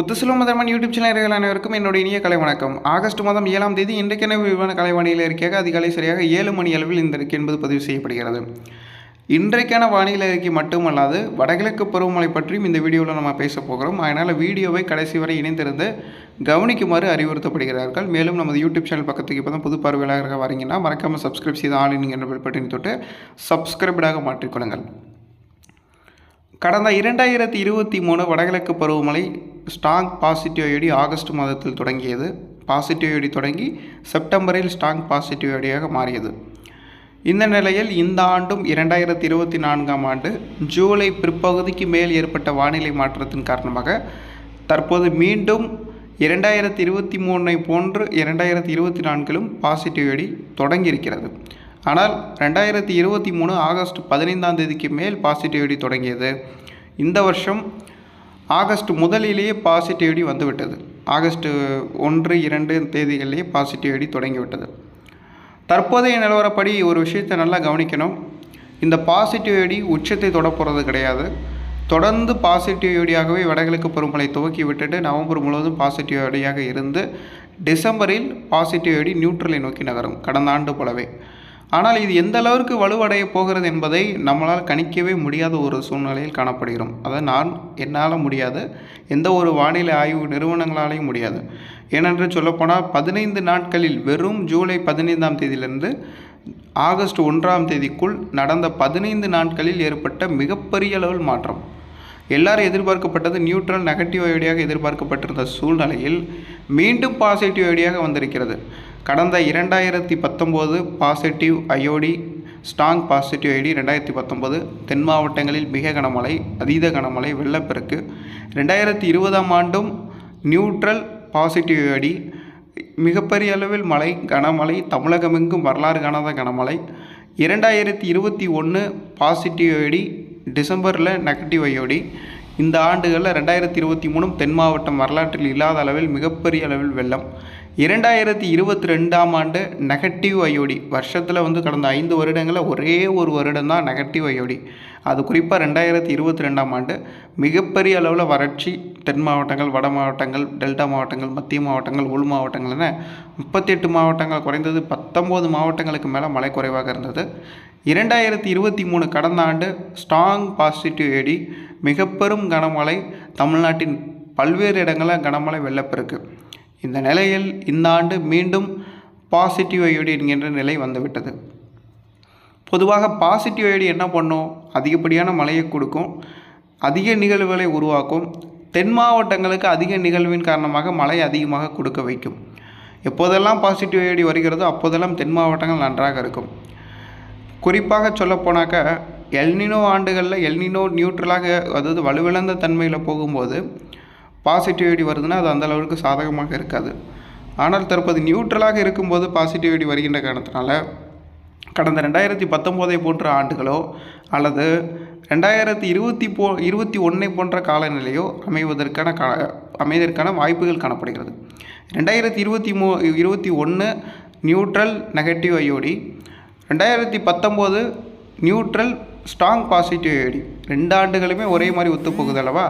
Muthuselvam மதர்மன் YouTube சேனல்கள் அனைவருக்கும் என்னுடைய இனிய கலை வணக்கம். ஆகஸ்ட் மாதம் ஏழாம் தேதி இன்றைக்கென விரிவான கலைவாணியில் இருக்கையாக அதிகாலை சரியாக ஏழு மணி அளவில் இந்த இருக்கு என்பது பதிவு செய்யப்படுகிறது. இன்றைக்கான வானிலை அறிக்கை மட்டுமல்லாது வடகிழக்கு பருவமழை பற்றியும் இந்த வீடியோவில் நம்ம பேச போகிறோம். அதனால் வீடியோவை கடைசி வரை இணைந்திருந்து கவனிக்குமாறு அறிவுறுத்தப்படுகிறார்கள். மேலும் நமது யூடியூப் சேனல் பக்கத்துக்கு இப்போ தான் புது பார்வையாளராக வரீங்கன்னா மறக்காமல் சப்ஸ்கிரைப் செய்து ஆன்லைன் என்ற பெல் தொட்டு சப்ஸ்கிரைப்டாக மாற்றிக்கொள்ளுங்கள். கடந்த இரண்டாயிரத்தி இருபத்தி மூணு வடகிழக்கு பருவமழை ஸ்டாங் பாசிட்டிவ் ஐடி ஆகஸ்ட் மாதத்தில் தொடங்கியது. பாசிட்டிவ் ஐடி தொடங்கி செப்டம்பரில் ஸ்டாங் பாசிட்டிவ் ஐடியாக மாறியது. இந்த நிலையில் இந்த ஆண்டும் இரண்டாயிரத்தி இருபத்தி நான்காம் ஆண்டு ஜூலை பிற்பகுதிக்கு மேல் ஏற்பட்ட வானிலை மாற்றத்தின் காரணமாக தற்போது மீண்டும் இரண்டாயிரத்தி இருபத்தி மூணை போன்று இரண்டாயிரத்தி இருபத்தி நான்கிலும் பாசிட்டிவ் எடி தொடங்கியிருக்கிறது. ஆனால் ரெண்டாயிரத்தி இருபத்தி மூணு ஆகஸ்ட் பதினைந்தாம் தேதிக்கு மேல் பாசிட்டிவ் எடி தொடங்கியது. இந்த வருஷம் ஆகஸ்ட் முதலிலேயே பாசிட்டிவ் வந்துவிட்டது. ஆகஸ்ட் ஒன்று இரண்டு தேதிகளிலேயே பாசிட்டிவ் தொடங்கிவிட்டது. தற்போதைய நிலவரப்படி ஒரு விஷயத்தை நல்லா கவனிக்கணும். இந்த பாசிட்டிவ் உச்சத்தை தொட போகிறது கிடையாது. தொடர்ந்து பாசிட்டிவிட்டியாகவே வடகிழக்கு பருவமழை துவக்கி விட்டுட்டு நவம்பர் முழுவதும் பாசிட்டிவிட்டியாக இருந்து டிசம்பரில் பாசிட்டிவ் நியூட்ரலை நோக்கி நகரும். கடந்த ஆண்டு போலவே. ஆனால் இது எந்த அளவிற்கு வலுவடைய போகிறது என்பதை நம்மளால் கணிக்கவே முடியாத ஒரு சூழ்நிலையில் காணப்படுகிறோம். அதை நான் என்னால் முடியாது. எந்த ஒரு வானிலை ஆய்வு நிறுவனங்களாலேயும் முடியாது. ஏனென்று சொல்லப்போனால் பதினைந்து நாட்களில் வெறும் ஜூலை பதினைந்தாம் தேதியிலிருந்து ஆகஸ்ட் ஒன்றாம் தேதிக்குள் நடந்த பதினைந்து நாட்களில் ஏற்பட்ட மிகப்பெரிய அளவில் மாற்றம். எல்லாரும் எதிர்பார்க்கப்பட்டது நியூட்ரல் நெகட்டிவ் ஐடியாக எதிர்பார்க்கப்பட்டிருந்த சூழ்நிலையில் மீண்டும் பாசிட்டிவ் ஐடியாக வந்திருக்கிறது. கடந்த இரண்டாயிரத்தி பத்தொம்போது positive IOD strong positive IOD ரெண்டாயிரத்தி பத்தொம்போது தென் மாவட்டங்களில் மிக கனமழை அதீத கனமழை வெள்ளப்பெருக்கு. ரெண்டாயிரத்தி இருபதாம் ஆண்டும் நியூட்ரல் பாசிட்டிவ் ஐடி மிகப்பெரிய அளவில் மழை கனமழை தமிழகமெங்கும் வரலாறு காணாத கனமழை. இரண்டாயிரத்தி இருபத்தி ஒன்று பாசிட்டிவ் ஐடி டிசம்பரில் நெகட்டிவ் ஐஓடி இந்த ஆண்டுகளில் ரெண்டாயிரத்தி இருபத்தி மூணும் தென் மாவட்டம் வரலாற்றில் இல்லாத அளவில் மிகப்பெரிய அளவில் வெள்ளம். இரண்டாயிரத்தி இருபத்தி ரெண்டாம் ஆண்டு நெகட்டிவ் ஐயோடி வருஷத்தில் வந்து கடந்த ஐந்து வருடங்களில் ஒரே ஒரு வருடம் தான் நெகட்டிவ் ஐயோடி அது குறிப்பாக ரெண்டாயிரத்தி இருபத்தி ரெண்டாம் ஆண்டு மிகப்பெரிய அளவில் வறட்சி தென் மாவட்டங்கள் வட மாவட்டங்கள் டெல்டா மாவட்டங்கள் மத்திய மாவட்டங்கள் உள் மாவட்டங்கள் என முப்பத்தி எட்டு மாவட்டங்கள் குறைந்தது பத்தொம்போது மாவட்டங்களுக்கு மேலே மழை குறைவாக இருந்தது. இரண்டாயிரத்தி இருபத்தி மூணு கடந்த ஆண்டு ஸ்ட்ராங் பாசிட்டிவ் ஏடி மிக பெரும் கனமழை தமிழ்நாட்டின் பல்வேறு இடங்களில் கனமழை வெள்ளப்பெருக்கு. இந்த நிலையில் இந்த ஆண்டு மீண்டும் பாசிட்டிவ் ஐடி என்கின்ற நிலை வந்துவிட்டது. பொதுவாக பாசிட்டிவ் ஐடி என்ன பண்ணும்? அதிகப்படியான மழையை கொடுக்கும். அதிக நிகழ்வுகளை உருவாக்கும். தென் மாவட்டங்களுக்கு அதிக நிகழ்வின் காரணமாக மழை அதிகமாக கொடுக்க வைக்கும். எப்போதெல்லாம் பாசிட்டிவ் ஐடி வருகிறதோ அப்போதெல்லாம் தென் மாவட்டங்கள் நன்றாக இருக்கும். குறிப்பாக சொல்லப்போனாக்க எல்னினோ ஆண்டுகளில் எல்னினோ நியூட்ரலாக அதாவது வலுவிழந்த தன்மையில் போகும்போது பாசிட்டிவிட்டி வருதுன்னா அது அந்த அளவுக்கு சாதகமாக இருக்காது. ஆனால் தற்போது நியூட்ரலாக இருக்கும்போது பாசிட்டிவிட்டி வருகின்ற காரணத்தினால கடந்த ரெண்டாயிரத்தி பத்தொம்போதை போன்ற ஆண்டுகளோ அல்லது ரெண்டாயிரத்தி இருபத்தி போ இருபத்தி ஒன்றை போன்ற காலநிலையோ அமைவதற்கான கா அமைவதற்கான வாய்ப்புகள் காணப்படுகிறது. ரெண்டாயிரத்தி இருபத்தி மூ இருபத்தி ஒன்று நியூட்ரல் நெகட்டிவ் ஐயோடி ரெண்டாயிரத்தி பத்தொம்போது நியூட்ரல் ஸ்ட்ராங் பாசிட்டிவ் ஐடி ரெண்டு ஆண்டுகளுமே ஒரே மாதிரி ஒத்து போகுது அல்லவா?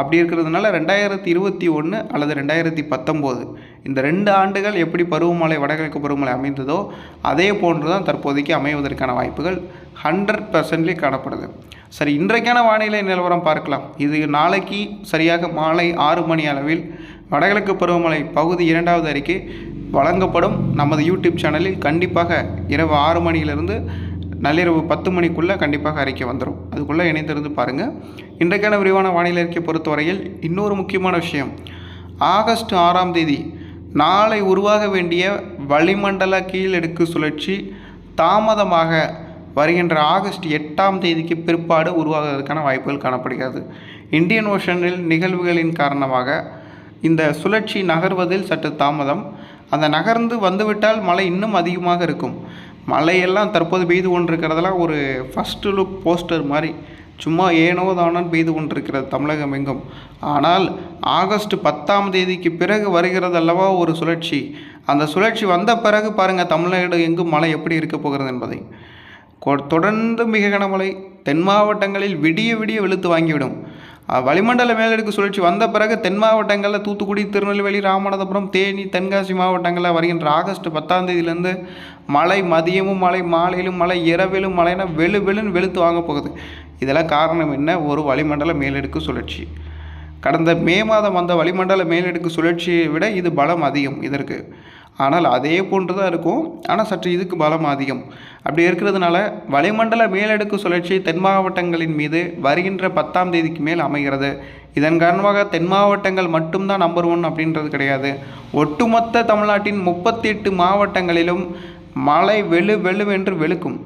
அப்படி இருக்கிறதுனால ரெண்டாயிரத்தி இருபத்தி ஒன்று அல்லது ரெண்டாயிரத்தி பத்தொம்போது இந்த ரெண்டு ஆண்டுகள் எப்படி பருவமழை வடகிழக்கு பருவமழை அமைந்ததோ அதே போன்று தான் தற்போதைக்கு அமைவதற்கான வாய்ப்புகள் ஹண்ட்ரட் பர்சன்ட்லேயே காணப்படுது. சரி இன்றைக்கான வானிலை நிலவரம் பார்க்கலாம். இது நாளைக்கு சரியாக மாலை ஆறு மணி அளவில் வடகிழக்கு பருவமழை பகுதி இரண்டாவது அறிக்கை வழங்கப்படும். நமது யூடியூப் சேனலில் கண்டிப்பாக இரவு ஆறு மணியிலிருந்து நள்ளிரவு பத்து மணிக்குள்ளே கண்டிப்பாக அறிக்கை வந்துடும் அதுக்குள்ளே இணைந்திருந்து பாருங்கள் இன்றைக்கான விரிவான வானிலை அறிக்கை பொறுத்தவரையில் இன்னொரு முக்கியமான விஷயம். ஆகஸ்ட் ஆறாம் தேதி நாளை உருவாக வேண்டிய வளிமண்டல கீழடுக்கு சுழற்சி தாமதமாக வருகின்ற ஆகஸ்ட் எட்டாம் தேதிக்கு பிற்பாடு உருவாகுவதற்கான வாய்ப்புகள் காணப்படுகிறது. இந்தியன் ஓஷனில் நிகழ்வுகளின் காரணமாக இந்த சுழற்சி நகர்வதில் சற்று தாமதம். அந்த நகர்ந்து வந்துவிட்டால் மழை இன்னும் அதிகமாக இருக்கும். மழையெல்லாம் தற்போது பெய்து கொண்டிருக்கிறதெல்லாம் ஒரு ஃபஸ்ட்டு லுக் போஸ்டர் மாதிரி. சும்மா ஏனோ தானோன்னு பெய்து கொண்டிருக்கிறது தமிழகம் எங்கும். ஆனால் ஆகஸ்ட் பத்தாம் தேதிக்கு பிறகு வருகிறது அல்லவா ஒரு சுழற்சி. அந்த சுழற்சி வந்த பிறகு பாருங்கள் தமிழ்நாடு எங்கும் மழை எப்படி இருக்க போகிறது என்பதை. கொ- தொடர்ந்து மிக கனமழை. தென் மாவட்டங்களில் விடிய விடிய வெளுத்து வாங்கிவிடும். வளிமண்டல மேலடுக்கு சுழற்சி வந்த பிறகு தென் மாவட்டங்களில் தூத்துக்குடி திருநெல்வேலி ராமநாதபுரம் தேனி தென்காசி மாவட்டங்களில் வருகின்ற ஆகஸ்ட் பத்தாம் தேதியிலேருந்து மழை மதியமும் மழை மாலையிலும் மழை இரவிலும் மழைனா வெளு வெளுன்னு வெளுத்து வாங்க போகுது. இதெல்லாம் காரணம் என்ன? ஒரு வளிமண்டல மேலடுக்கு சுழற்சி. கடந்த மே மாதம் வந்த வளிமண்டல மேலடுக்கு சுழற்சியை விட இது பலம் அதிகம். இதற்கு ஆனால் அதே போன்று தான் இருக்கும். ஆனால் சற்று இதுக்கு பலம் அதிகம். அப்படி இருக்கிறதுனால வளிமண்டல மேலடுக்கு சுழற்சி தென் மாவட்டங்களின் மீது வருகின்ற பத்தாம் தேதிக்கு மேல் அமைகிறது. இதன் காரணமாக தென் மாவட்டங்கள் மட்டும்தான் நம்பர் ஒன் அப்படின்றது கிடையாது. ஒட்டுமொத்த தமிழ்நாட்டின் முப்பத்தி எட்டு மாவட்டங்களிலும் மழை வெளு வெளுவென்று வெளுக்கும்.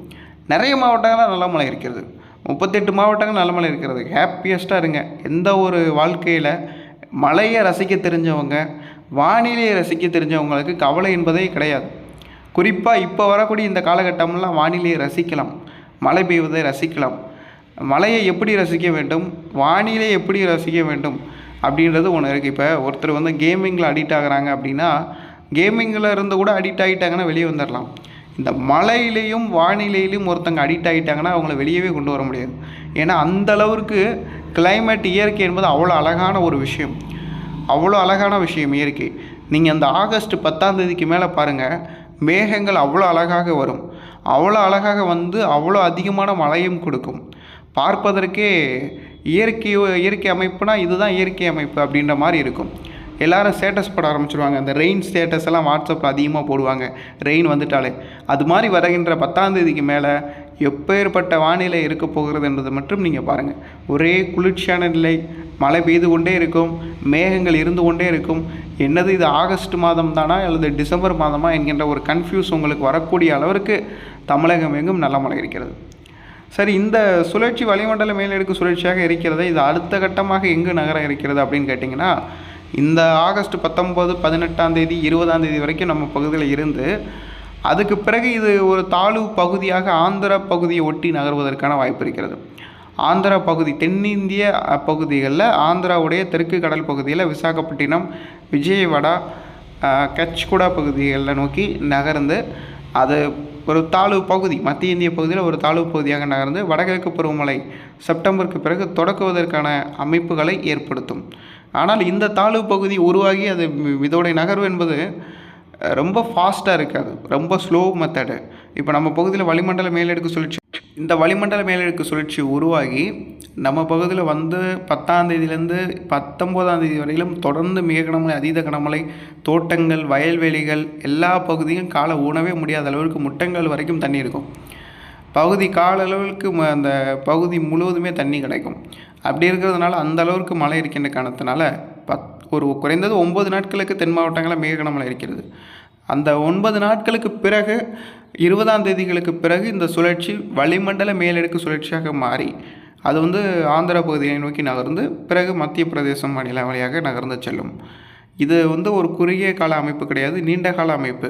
நிறைய மாவட்டங்களில் நல்ல மழை இருக்கிறது. முப்பத்தெட்டு மாவட்டங்கள் நல்ல மழை இருக்கிறது. ஹாப்பியஸ்ட்டாக இருங்க. எந்த ஒரு வாழ்க்கையில் மழையை ரசிக்க தெரிஞ்சவங்க வானிலையை ரசிக்க தெரிஞ்சவங்களுக்கு கவலை என்பதே கிடையாது. குறிப்பாக இப்போ வரக்கூடிய இந்த காலகட்டம்லாம் வானிலையை ரசிக்கலாம். மழை பெய்வதை ரசிக்கலாம். மழையை எப்படி ரசிக்க வேண்டும்? வானிலை எப்படி ரசிக்க வேண்டும்? அப்படின்றது ஒன்று இருக்குது இப்போ ஒருத்தர் வந்து கேமிங்கில் அடிக்ட் ஆகுறாங்க அப்படின்னா கேமிங்கில் இருந்து கூட அடிக்ட் ஆகிட்டாங்கன்னா வெளியே வந்துடலாம் இந்த மழையிலையும் வானிலையிலையும் ஒருத்தங்க அடிக்ட் ஆகிட்டாங்கன்னா அவங்கள வெளியவே கொண்டு வர முடியாது. ஏன்னா அந்த அளவுக்கு climate இயற்கை என்பது அவ்வளோ அழகான ஒரு விஷயம். அவ்வளோ அழகான விஷயம் இயற்கை. நீங்கள் அந்த ஆகஸ்ட் பத்தாம் தேதிக்கு மேலே பாருங்கள் மேகங்கள் அவ்வளோ அழகாக வரும். அவ்வளோ அழகாக வந்து அவ்வளோ அதிகமான மழையும் கொடுக்கும். பார்ப்பதற்கே இயற்கை இயற்கை அமைப்புனா இதுதான் இயற்கை அமைப்பு அப்படின்ற மாதிரி இருக்கும். எல்லாரும் ஸ்டேட்டஸ் போட ஆரம்பிச்சிருவாங்க. அந்த ரெயின் ஸ்டேட்டஸ் எல்லாம் வாட்ஸ்அப்பில் அதிகமாக போடுவாங்க. ரெயின் வந்துட்டாலே. அது மாதிரி வருகின்ற பத்தாந்தேதிக்கு மேலே எப்பேற்பட்ட வானிலை இருக்க போகிறது என்பது மட்டும் நீங்கள் பாருங்கள் ஒரே குளிர்ச்சியான நிலை மழை பெய்து கொண்டே இருக்கும் மேகங்கள் இருந்து கொண்டே இருக்கும். என்னது இது ஆகஸ்ட் மாதம் தானா அல்லது டிசம்பர் மாதமா என்கின்ற ஒரு கன்ஃபியூஸ் உங்களுக்கு வரக்கூடிய அளவிற்கு தமிழகம் எங்கும் நல்ல மழை இருக்கிறது. சரி இந்த சுழற்சி வளிமண்டல மேலடுக்கு சுழற்சியாக இருக்கிறது இது அடுத்த கட்டமாக எங்கு நகர இருக்கிறது அப்படின்னு கேட்டிங்கன்னா இந்த ஆகஸ்ட் பத்தொம்போது பதினெட்டாம் தேதி இருபதாம் தேதி வரைக்கும் நம்ம பகுதியில் இருந்து அதுக்கு பிறகு இது ஒரு தாழ்வு பகுதியாக ஆந்திர பகுதியை ஒட்டி நகர்வதற்கான வாய்ப்பு இருக்கிறது. ஆந்திரா பகுதி தென்னிந்திய பகுதிகளில் ஆந்திராவுடைய தெற்கு கடல் பகுதியில் விசாகப்பட்டினம் விஜயவாடா கச்குடா பகுதிகளில் நோக்கி நகர்ந்து அது ஒரு தாழ்வு பகுதி மத்திய இந்திய பகுதியில் ஒரு தாழ்வு பகுதியாக நகர்ந்து வடகிழக்கு பருவமழை செப்டம்பருக்கு பிறகு தொடக்குவதற்கான அமைப்புகளை ஏற்படுத்தும். ஆனால் இந்த தாழ்வு பகுதி உருவாகி அது இதோடைய நகர்வு என்பது ரொம்ப ஃபாஸ்ட்டாக இருக்காது. ரொம்ப ஸ்லோ மெத்தடு இப்போ நம்ம பகுதியில் வளிமண்டல மேலடுக்கு சுழற்சி இந்த வளிமண்டல மேலடுக்கு சுழற்சி உருவாகி நம்ம பகுதியில் வந்து பத்தாம் தேதியிலேருந்து பத்தொம்போதாம் தேதி வரையிலும் தொடர்ந்து மிக கனமழை அதீத கனமழை தோட்டங்கள் வயல்வெளிகள் எல்லா பகுதியும் கால உணவே முடியாத அளவுக்கு முட்டங்கள் வரைக்கும் தண்ணி இருக்கும். பகுதி கால அளவுக்கு ம- அந்த பகுதி முழுவதுமே தண்ணி கிடைக்கும். அப்படி இருக்கிறதுனால அந்த அளவுக்கு மழை இருக்கின்ற காரணத்தினால பத் ஒரு குறைந்தது ஒம்பது நாட்களுக்கு தென் மாவட்டங்களில் மிக கனமழை இருக்கிறது. அந்த ஒன்பது நாட்களுக்கு பிறகு இருபதாம் தேதிகளுக்கு பிறகு இந்த சுழற்சி வளிமண்டல மேலடுக்கு சுழற்சியாக மாறி அது வந்து ஆந்திர பகுதியை நோக்கி நகர்ந்து பிறகு மத்திய பிரதேசம் மாநில வழியாக நகர்ந்து செல்லும். இது வந்து ஒரு குறுகிய கால அமைப்பு கிடையாது நீண்ட கால அமைப்பு.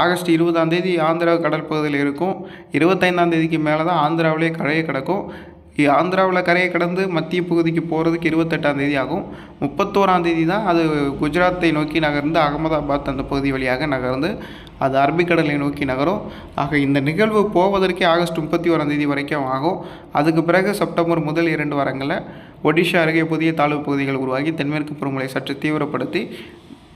ஆகஸ்ட் இருபதாம் தேதி ஆந்திரா கடற்பகுதியில் இருக்கும் இருபத்தைந்தாம் தேதிக்கு மேலே தான் ஆந்திராவிலே கரையை கிடக்கும். ஆந்திராவில் கரையை கடந்து மத்திய பகுதிக்கு போகிறதுக்கு இருபத்தெட்டாம் தேதி ஆகும் முப்பத்தோராம் தேதி தான் அது குஜராத்தை நோக்கி நகர்ந்து அகமதாபாத் அந்த பகுதி வழியாக நகர்ந்து அது அரபிக்கடலை நோக்கி நகரும். ஆக இந்த நிகழ்வு போவதற்கே ஆகஸ்ட் முப்பத்தி ஓராம் தேதி வரைக்கும் ஆகும். அதுக்கு பிறகு செப்டம்பர் முதல் இரண்டு வாரங்களில் ஒடிஷா அருகே புதிய தாழ்வு பகுதிகள் உருவாகி தென்மேற்கு பருவமழை சற்று தீவிரப்படுத்தி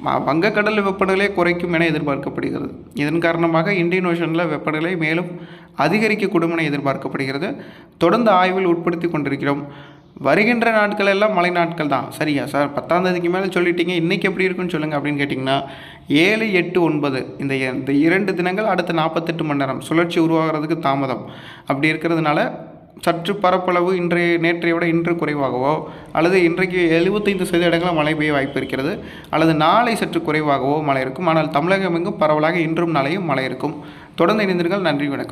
வங்கக்கடல் வெப்பநிலை குறைக்கும் என எதிர்பார்க்கப்படுகிறது. இதன் காரணமாக இந்தியன் ஓஷனில் வெப்பநிலை மேலும் அதிகரிக்கக்கூடும் என எதிர்பார்க்கப்படுகிறது. தொடர்ந்து ஆய்வில் உட்படுத்தி கொண்டிருக்கிறோம். வருகின்ற நாட்கள் எல்லாம் மழை நாட்கள் தான். சரியா சார்? பத்தாம் தேதிக்கு மேலே சொல்லிட்டீங்க. இன்றைக்கி எப்படி இருக்குன்னு சொல்லுங்கள் அப்படின்னு கேட்டிங்கன்னா ஏழு எட்டு ஒன்பது இந்த இந்த இரண்டு தினங்கள் அடுத்த நாற்பத்தெட்டு மணி நேரம். சுழற்சி உருவாகிறதுக்கு தாமதம். அப்படி இருக்கிறதுனால சற்று பரப்பளவு இன்றைய நேற்றைய விட இன்று குறைவாகவோ அல்லது இன்றைக்கு எழுபத்தைந்து சதவீத இடங்களில் மழை பெய்ய வாய்ப்பு இருக்கிறது அல்லது நாளை சற்று குறைவாகவோ மழை இருக்கும். ஆனால் தமிழகம் எங்கும் பரவலாக இன்றும் நாளையும் மழை இருக்கும். தொடர்ந்து இணைந்திருங்கள். நன்றி வணக்கம்.